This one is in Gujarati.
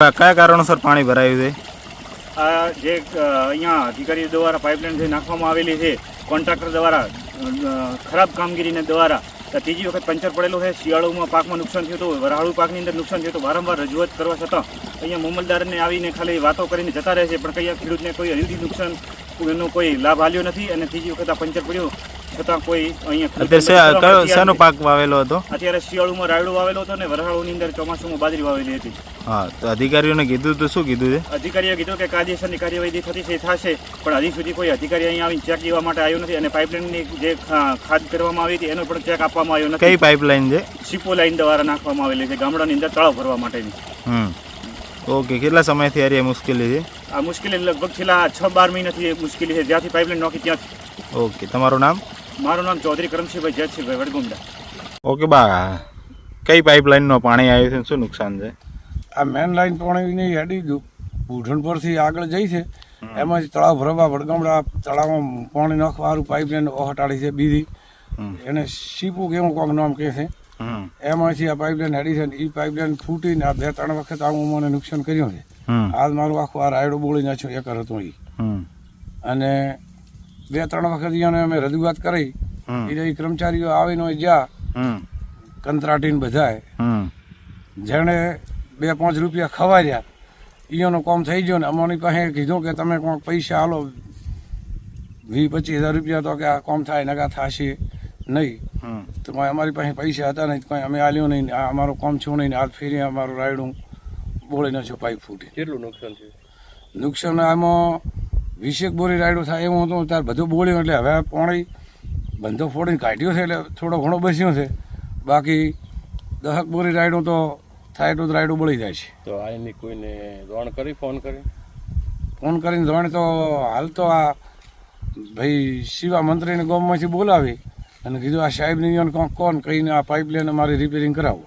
કયા કારણોસર પાણી ભરાયું છે? આ જે અહીંયા અધિકારીઓ દ્વારા પાઇપલાઇન જે નાખવામાં આવેલી છે, કોન્ટ્રાક્ટર દ્વારા ખરાબ કામગીરીને દ્વારા ત્રીજી વખત પંચર પડેલું છે, શિયાળુમાં પાકમાં નુકસાન થયું હતું વરાળુ પાકની અંદર નુકસાન થયું હતું, વારંવાર રજૂઆત કરવા છતાં, અહીંયા મામલદારને આવીને ખાલી વાતો કરીને જતા રહે છે, પણ કઈ ખેડૂતને કોઈ હરીથી નુકસાન, એનો કોઈ લાભ આવ્યો નથી, અને ત્રીજી વખત આ પંચર પડ્યું છતાં કોઈ અહીંયા કયો શેનો પાક વાવેલો હતો? અત્યારે શિયાળુમાં રાયડો વાવેલો હતો ને વરાળુની અંદર ચોમાસુમાં બાજરી વાવેલી હતી. હા તો અધિકારીઓને કીધું તો શું કીધું છે? અધિકારીએ કીધું કે કાયદેસરની કાર્યવાહી થતી છે થશે પણ હજી સુધી કોઈ અધિકારી અહીંયા આવીને ચેક લેવા માટે આવ્યો નથી અને પાઇપલાઇનની જે ખાદ કરવામાં આવી હતી એનો પણ ચેક આપવામાં આવ્યો કઈ નથી પાઇપલાઇન છે? સીપો લાઇન દ્વારા નાખવામાં આવેલી છે ગામડાની અંદર તળાવ ભરવા માટેની. હમ. ઓકે કેટલા સમયથી આ મુશ્કેલી છે? આ મુશ્કેલી લગભગ છેલ્લા છ બાર મહિનાથી મુશ્કેલી છે જ્યાંથી પાઇપલાઇન નોખી ત્યાંથી. ઓકે તમારું નામ? મારું નામ ચૌધરી કરમસિંહભાઈ જયસિંહભાઈ વડગુંડા. ઓકે બા કઈ પાઇપલાઇનનો પાણી આવ્યું છે શું નુકસાન છે? આ મેન લાઈન પાણીની હેડી બુઢણ પરથી આગળ જઈ છે. એમાં તળાવ ભરવા વડગામડા તળાવમાં પાણી નાખવાનું પાઇપલાઇન ઓહટાડી છે બીજી. એને સીપું કેવું કોક નામ કહે છે. એમાંથી આ પાઇપલાઇન હેડી છે ને એ પાઇપલાઇન ફૂટીને આ બે ત્રણ વખત આવું મને નુકસાન કર્યું છે. આજ મારું આખું આ રાયડો બોળી નાખ્યો એકર હતો એ હમ. અને બે ત્રણ વખત એને અમે રજૂઆત કરી. હમ. એ કર્મચારીઓ આવીને હોય જ્યાં કંત્રાટીને બધાય જેણે બે પાંચ રૂપિયા ખવાર્યા એનો કામ થઈ ગયો ને અમારી પાસે કીધું કે તમે કોઈક પૈસા આલો વીસ પચીસ હજાર રૂપિયા તો કે આ કામ થાય નકા થશે નહીં. તો અમારી પાસે પૈસા હતા નહીં તો કંઈ અમે આલ્યું નહીં આ અમારો કામ છું નહીં હાથ ફેરી અમારું રાયડું બોળી છો પાઇપ ફૂટી. કેટલું નુકસાન થયું? નુકસાન આમાં વીસેક બોરી રાયડું થાય એવું હતું ત્યારે બધું બોલ્યું એટલે હવે પાણી બંધો ફોડીને કાઢ્યો છે એટલે થોડો ઘણો બસ્યો છે. બાકી દહક બોરી રાયડું તો થાય એટલું રાયડું બળી જાય છે. તો આ એની કોઈને દોણ કરી ફોન કરી? ફોન કરીને જાણે તો હાલ તો આ ભાઈ શિવા મંત્રીને ગામમાંથી બોલાવી અને કીધું આ સાહેબની કોણ કોણ કહીને આ પાઇપલાઇન અમારી રિપેરિંગ કરાવો.